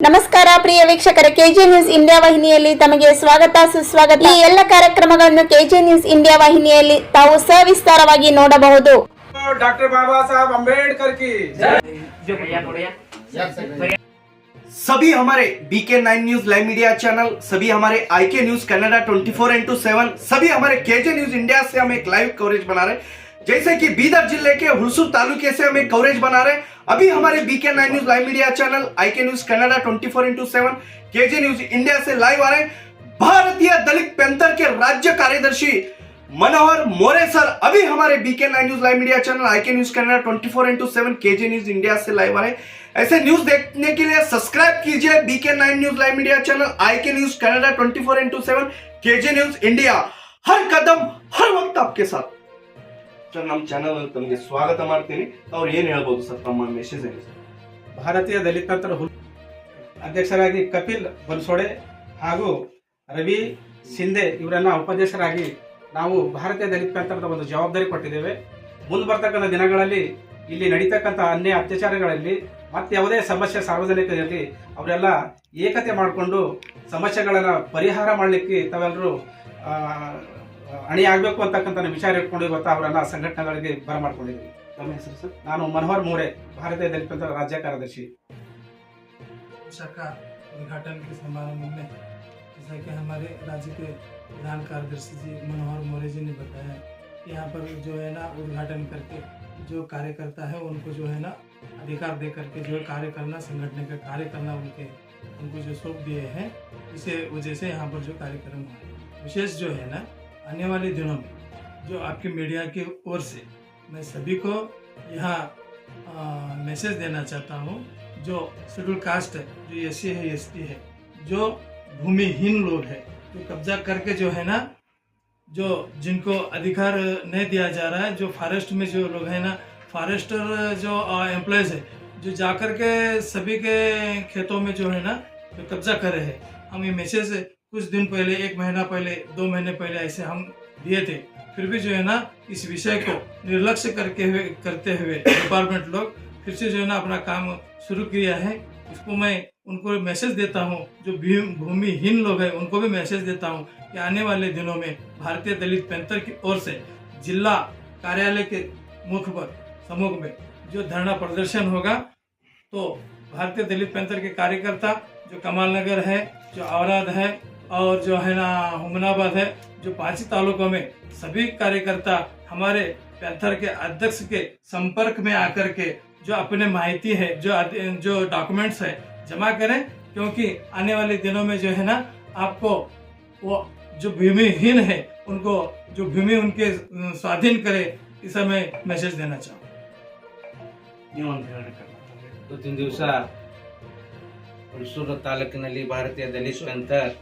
ನಮಸ್ಕಾರ ಪ್ರಿಯ ವೀಕ್ಷಕರ K J news India ವಾಹಿನಿಯಲ್ಲಿ ತಮಗೆ ಸ್ವಾಗತ ಸುಸ್ವಾಗತ ಈ ಎಲ್ಲ ಕಾರ್ಯಕ್ರಮಗಳನ್ನು ಕೆಜೆ ನ್ಯೂಸ್ ಇಂಡಿಯಾ ವಾಹಿನಿಯಲ್ಲಿ ತಾವು ಸವಿಸ್ತಾರವಾಗಿ ನೋಡಬಹುದು डॉक्टर बाबा साहब अम्बेडकर की सभी हमारे BK nine news live media channel सभी हमारे I K news Kannada twenty four into seven सभी हमारे केजे न्यूज इंडिया से हम एक लाइव कवरेज बना रहे हैं जैसे कि बीदर जिले के हुलसूर तालुके से हम एक कवरेज बना रहे हैं अभी हमारे B K nine news live media channel I K news Kannada twenty four into seven K J news India से लाइव आ रहे भारतीय दलित पेंथर के राज्य कार्यदर्शी मनोहर मोरे सर अभी हमारे B K nine news live media channel I K news Kannada twenty four into seven K J news India से live आ रहे ऐसे न्यूज़ देखने के लिए सब्सक्राइब कीजिए B K nine news live media channel I K news Kannada twenty four into seven K J news India हर कदम, हर वक्त आपके साथ। ಸರ್ ನಮ್ಮ ಚಾನಲ್ ತಮಗೆ ಸ್ವಾಗತ ಮಾಡ್ತೀನಿ. ಅವ್ರು ಏನ್ ಹೇಳ್ಬೋದು ಸರ್ ತಮ್ಮ ಮೆಸೇಜ್ ಏನು ಸರ್ ಭಾರತೀಯ ಹುಲ್ ಅಧ್ಯಕ್ಷರಾಗಿ ಕಪಿಲ್ ಬನ್ಸೋಡೆ ಹಾಗೂ ರವಿ ಸಿಂಧೆ ಇವರನ್ನ ಉಪಾಧ್ಯಕ್ಷರಾಗಿ ನಾವು ಭಾರತೀಯ ದಲಿತ ಒಂದು ಜವಾಬ್ದಾರಿ ಕೊಟ್ಟಿದ್ದೇವೆ. ಮುಂದೆ ಬರ್ತಕ್ಕಂಥ ದಿನಗಳಲ್ಲಿ ಇಲ್ಲಿ ನಡೀತಕ್ಕಂಥ ಅನ್ಯ ಅತ್ಯಾಚಾರಗಳಲ್ಲಿ ಮತ್ತೆ ಯಾವುದೇ ಸಮಸ್ಯೆ ಸಾರ್ವಜನಿಕರಲ್ಲಿ ಅವರೆಲ್ಲ ಏಕತೆ ಮಾಡಿಕೊಂಡು ಸಮಸ್ಯೆಗಳನ್ನು ಪರಿಹಾರ ಮಾಡಲಿಕ್ಕೆ ತಾವೆಲ್ಲರೂ ಆ, ಅಣಿ ಆಗಬೇಕು ಅಂತಕ್ಕಂಥ ವಿಚಾರ ಇಟ್ಕೊಂಡು ಇವತ್ತು ಅವರನ್ನ ಸಂಘಟನೆಗಳಿಗೆ ಬರಮಾಡ್ಕೊಂಡಿದ್ದೀವಿ ತಮ್ಮ ಹೆಸರು ಸರ್ ನಾನು ಮನೋಹರ್ ಮೋರೆ ಭಾರತೀಯ ದಲಿತ ಪಂಥದ ರಾಜ್ಯ ಕಾರ್ಯದರ್ಶಿ शाखा उद्घाटन के समारोह में जैसा कि हमारे राज्य के प्रधान कार्यदर्शी जी मनोहर मौर्य जी ने बताया कि यहाँ पर जो है ना उद्घाटन करके जो कार्यकर्ता है उनको जो है ना अधिकार दे करके जो है कार्य करना संगठन का कार्य करना उनके उनको जो सौंप दिए हैं इसे वजह से यहाँ पर जो कार्यक्रम हुआ विशेष जो है ना आने वाले दिनों में जो आपकी मीडिया की ओर से मैं सभी को यहाँ मैसेज देना चाहता हूँ, जो शेड्यूल कास्ट है, जो एस है एसटी है, जो भूमिहीन लोग है, जो कब्जा करके जो है ना, जो जिनको अधिकार नहीं दिया जा रहा है, जो फॉरेस्ट में जो लोग हैं ना फॉरेस्टर जो एम्प्लॉयज़ है, जो जाकर के सभी के खेतों में जो है ना, जो कब्जा कर हैं, हम ये मैसेज कुछ दिन पहले, एक महीना पहले, दो महीने पहले ऐसे हम दिए थे। फिर भी जो है ना, इस विषय को निर्लक्ष्य करके हुए, करते हुए डिपार्टमेंट लोग फिर से जो है ना अपना काम शुरू किया है। इसको मैं उनको मैसेज देता हूँ, जो भूमिहीन लोग हैं, उनको भी मैसेज देता हूँ कि आने वाले दिनों में भारतीय दलित पेंथर की ओर से जिला कार्यालय के मुख पर, सम्मुख में जो धरना प्रदर्शन होगा तो भारतीय दलित पेंथर के कार्यकर्ता, जो कमाल नगर है, जो औराद है और जो है ना हुमनाबाद है जो पांच तालुकों में सभी कार्यकर्ता हमारे पैंथर के अध्यक्ष के संपर्क में आकर के जो अपने माहिती है जो अध- जो डॉक्यूमेंट्स है जमा करें क्योंकि आने वाले दिनों में जो है ना आपको वो जो भूमिहीन है उनको जो भूमि उनके अ, स्वाधीन करे इस समय मैसेज देना चाहूँ ನೀವು ಅಂತ ಹೇಳಕ್ಕೆ ಇವತ್ತಿನ ದಿವಸ ಹುಣಸೂರು ತಾಲೂಕಿನಲ್ಲಿ ಭಾರತೀಯ ದಲಿತ ಪಂಥರ್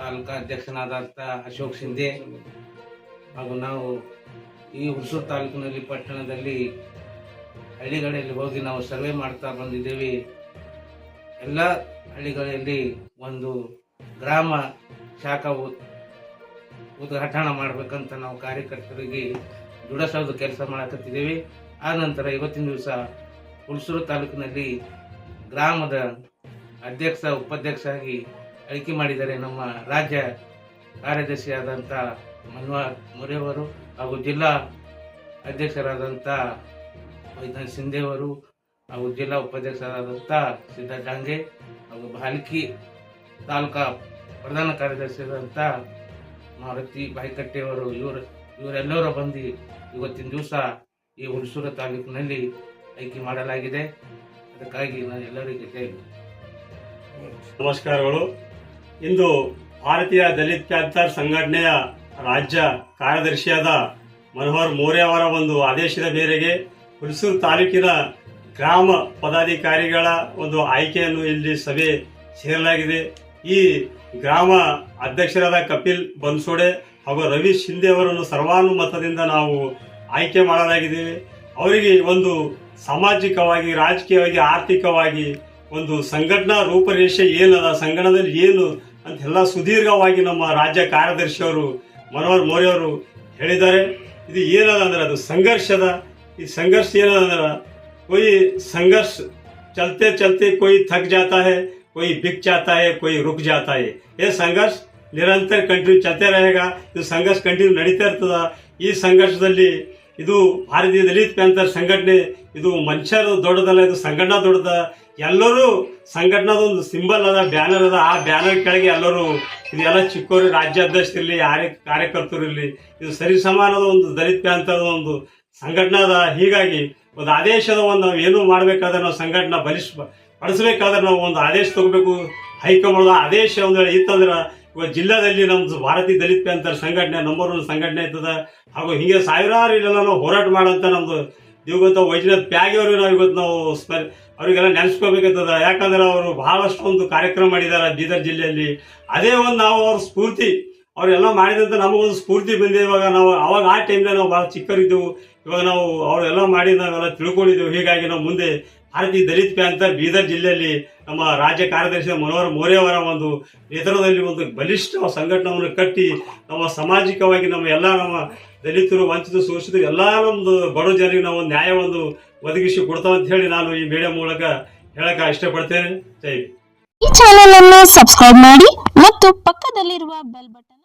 ತಾಲೂಕಾ ಅಧ್ಯಕ್ಷನಾದಂಥ ಅಶೋಕ್ ಶಿಂದೆ ಹಾಗೂ ನಾವು ಈ ಹುಣಸೂರು ತಾಲೂಕಿನಲ್ಲಿ ಪಟ್ಟಣದಲ್ಲಿ ಹಳ್ಳಿಗಳಲ್ಲಿ ಹೋಗಿ ನಾವು ಸರ್ವೆ ಮಾಡ್ತಾ ಬಂದಿದ್ದೇವೆ. ಎಲ್ಲ ಹಳ್ಳಿಗಳಲ್ಲಿ ಒಂದು ಗ್ರಾಮ ಶಾಖಾ ಉದ್ಘಾಟನೆ ಮಾಡ್ಬೇಕಂತ ನಾವು ಕಾರ್ಯಕರ್ತರಿಗೆ ದುಡಸೋದು ಕೆಲಸ ಮಾಡಕತ್ತಿದ್ದೇವೆ. ಆ ನಂತರ ಇವತ್ತಿನ ದಿವಸ ಹುಣಸೂರು ತಾಲೂಕಿನಲ್ಲಿ ಗ್ರಾಮದ ಅಧ್ಯಕ್ಷ, ಉಪಾಧ್ಯಕ್ಷ ಆಗಿ ಆಯ್ಕೆ ಮಾಡಿದ್ದಾರೆ ನಮ್ಮ ರಾಜ್ಯ ಕಾರ್ಯದರ್ಶಿಯಾದಂಥ ಮನ್ವಾರ್ ಮೊರೆಯವರು ಹಾಗೂ ಜಿಲ್ಲಾ ಅಧ್ಯಕ್ಷರಾದಂಥ ವೈದ್ಯ ಸಿಂಧೆಯವರು ಹಾಗೂ ಜಿಲ್ಲಾ ಉಪಾಧ್ಯಕ್ಷರಾದಂಥ ಸಿದ್ಧ ಡಾಂಗೆ ಹಾಗೂ ಬಾಲ್ಕಿ ತಾಲೂಕಾ ಪ್ರಧಾನ ಕಾರ್ಯದರ್ಶಿಯಾದಂಥ ಮಾರುತಿ ಬಾಯಿಕಟ್ಟೆಯವರು, ಇವರು ಇವರೆಲ್ಲರೂ ಬಂದು ಇವತ್ತಿನ ದಿವಸ ಈ ಹುಣಸೂರು ತಾಲೂಕಿನಲ್ಲಿ ಆಯ್ಕೆ ಮಾಡಲಾಗಿದೆ. ಅದಕ್ಕಾಗಿ ನಾನು ಎಲ್ಲರಿಗೂ ನಮಸ್ಕಾರಗಳು. ಇಂದು ಭಾರತೀಯ ದಲಿತ ಪ್ಯಾಂಥರ್ ಸಂಘಟನೆಯ ರಾಜ್ಯ ಕಾರ್ಯದರ್ಶಿಯಾದ ಮನೋಹರ್ ಮೋರೆ ಅವರ ಒಂದು ಆದೇಶದ ಮೇರೆಗೆ ಹುಣಸೂರು ತಾಲೂಕಿನ ಗ್ರಾಮ ಪದಾಧಿಕಾರಿಗಳ ಒಂದು ಆಯ್ಕೆಯನ್ನು ಇಲ್ಲಿ ಸಭೆ ಸೇರಲಾಗಿದೆ. ಈ ಗ್ರಾಮ ಅಧ್ಯಕ್ಷರಾದ ಕಪಿಲ್ ಬನ್ಸೋಡೆ ಹಾಗೂ ರವಿ ಶಿಂದೆ ಅವರನ್ನು ಸರ್ವಾನುಮತದಿಂದ ನಾವು ಆಯ್ಕೆ ಮಾಡಲಾಗಿದ್ದೇವೆ. ಅವರಿಗೆ ಒಂದು ಸಾಮಾಜಿಕವಾಗಿ, ರಾಜಕೀಯವಾಗಿ, ಆರ್ಥಿಕವಾಗಿ ಒಂದು ಸಂಘಟನಾ ರೂಪರೇಷೆ ಏನದ ಸಂಘಟನೆಯಲ್ಲಿ ಏನು ಅಂತೆಲ್ಲ ಸುದೀರ್ಘವಾಗಿ ನಮ್ಮ ರಾಜ್ಯ ಕಾರ್ಯದರ್ಶಿಯವರು ಮನೋಹರ್ ಮೋರಿ ಅವರು ಹೇಳಿದ್ದಾರೆ. ಇದು ಏನದ ಅಂದ್ರೆ ಅದು ಸಂಘರ್ಷದ, ಈ ಸಂಘರ್ಷ ಏನದ ಅಂದ್ರೆ ಸಂಘರ್ಷ, ಚಲತೆ ಚಲತೆ ಕೊಯ್ ಥಕ್ ಜಾತಾ ಹೇ ಕೊಯ್ ಬಿಕ್ ಜಾತಾ ಹೇ ಕೊಯ್ ರುಕ್ ಜಾತಾ ಹೇ ಏ ಸಂಘರ್ಷ, ನಿರಂತರ ಕಂಟಿನ್ಯೂ ಚಲತೆ ರಹೇಗ, ಇದು ಸಂಘರ್ಷ ಕಂಟಿನ್ಯೂ ನಡೀತಾ ಇರ್ತದ. ಈ ಸಂಘರ್ಷದಲ್ಲಿ ಇದು ಭಾರತೀಯ ದಲಿತ ಪ್ಯಾಂಥರ್ ಸಂಘಟನೆ, ಇದು ಮನುಷ್ಯರು ದೊಡ್ಡದಲ್ಲ, ಇದು ಸಂಘಟನಾ ದೊಡ್ಡದ ಎಲ್ಲರೂ ಸಂಘಟನಾದ ಒಂದು ಸಿಂಬಲ್ ಅದ ಬ್ಯಾನರ್ ಅದ. ಆ ಬ್ಯಾನರ್ ಕೆಳಗೆ ಎಲ್ಲರೂ ಇದೆಲ್ಲ ಚಿಕ್ಕವರು ರಾಜ್ಯಾಧ್ಯಕ್ಷರಿರಲಿ ಯಾರೇ ಕಾರ್ಯಕರ್ತರು ಇರಲಿ, ಇದು ಸರಿ ಸಮಾನದ ಒಂದು ದಲಿತ ಅಂತದ ಒಂದು ಸಂಘಟನೆ ಅದ ಹೀಗಾಗಿ ಒಂದು ಆದೇಶದ ಒಂದು ನಾವು ಏನು ಮಾಡಬೇಕಾದ್ರೆ ನಾವು ಸಂಘಟನೆ ಬಲಿಸ್ ಪಡಿಸಬೇಕಾದ್ರೆ ನಾವು ಒಂದು ಆದೇಶ ತಗೋಬೇಕು. ಹೈಕಮಾಂಡ್ ಆದೇಶ ಒಂದು ವೇಳೆ ಇತ್ತಂದ್ರೆ ಇವಾಗ ಜಿಲ್ಲಾದಲ್ಲಿ ನಮ್ದು ಭಾರತೀಯ ದಲಿತ ಪ್ಯಾಂಥರ್ ಸಂಘಟನೆ ನಂಬರ್ ಒನ್ ಸಂಘಟನೆ ಇರ್ತದ. ಹಾಗೂ ಹೀಗೆ ಸಾವಿರಾರು ಇಲ್ಲ ನಾವು ಹೋರಾಟ ಮಾಡೋಂಥ ನಮ್ದು ಇವತ್ತು ವೈಜನಾಥ್ ಪ್ಯಾಗಿಯವರು ನಾವು ಇವತ್ತು ನಾವು ಸ್ಪರ್ ಅವರಿಗೆಲ್ಲ ನೆನೆಸ್ಕೋಬೇಕಂತದ. ಯಾಕಂದ್ರೆ ಅವರು ಬಹಳಷ್ಟು ಒಂದು ಕಾರ್ಯಕ್ರಮ ಮಾಡಿದ್ದಾರೆ ಬೀದರ್ ಜಿಲ್ಲೆಯಲ್ಲಿ. ಅದೇ ಒಂದು ನಾವು ಅವ್ರ ಸ್ಫೂರ್ತಿ, ಅವರೆಲ್ಲ ಮಾಡಿದಂತ ನಮಗೊಂದು ಸ್ಫೂರ್ತಿ ಬಂದಿದೆ. ಇವಾಗ ನಾವು, ಅವಾಗ ಆ ಟೈಮ್ನಲ್ಲಿ ನಾವು ಭಾಳ ಚಿಕ್ಕರಿದ್ದೆವು ಇವಾಗ ನಾವು ಅವರೆಲ್ಲ ಮಾಡಿ ನಾವೆಲ್ಲ ತಿಳ್ಕೊಂಡಿದ್ದೆವು. ಹೀಗಾಗಿ ನಾವು ಮುಂದೆ ಭಾರತೀಯ ದಲಿತ ಪ್ಯಾಂಥರ್ ಬೀದರ್ ಜಿಲ್ಲೆಯಲ್ಲಿ ನಮ್ಮ ರಾಜ್ಯ ಕಾರ್ಯದರ್ಶಿ ಮನೋಹರ್ ಮೋರೆ ಅವರ ಒಂದು ನೇತೃತ್ವದಲ್ಲಿ ಒಂದು ಬಲಿಷ್ಠ ಸಂಘಟನೆಯನ್ನು ಕಟ್ಟಿ, ನಮ್ಮ ಸಾಮಾಜಿಕವಾಗಿ ನಮ್ಮ ಎಲ್ಲ ನಮ್ಮ ದಲಿತರು, ವಂಚಿತ ಶೋಷಿತರು ಎಲ್ಲ ಒಂದು ಬಡ ಜನರಿಗೆ ನಾವು ಒಂದು ನ್ಯಾಯ ಒಂದು ಒದಗಿಸಿ ಕೊಡ್ತಾವ ಅಂತ ಹೇಳಿ ನಾನು ಈ ಮೀಡಿಯಾ ಮೂಲಕ ಹೇಳಕ್ಕೆ ಇಷ್ಟಪಡ್ತೇನೆ ಜೈ. ಈ ಚಾನೆಲ್ ಅನ್ನು ಸಬ್ಸ್ಕ್ರೈಬ್ ಮಾಡಿ ಮತ್ತು ಪಕ್ಕದಲ್ಲಿರುವ ಬೆಲ್ ಬಟನ್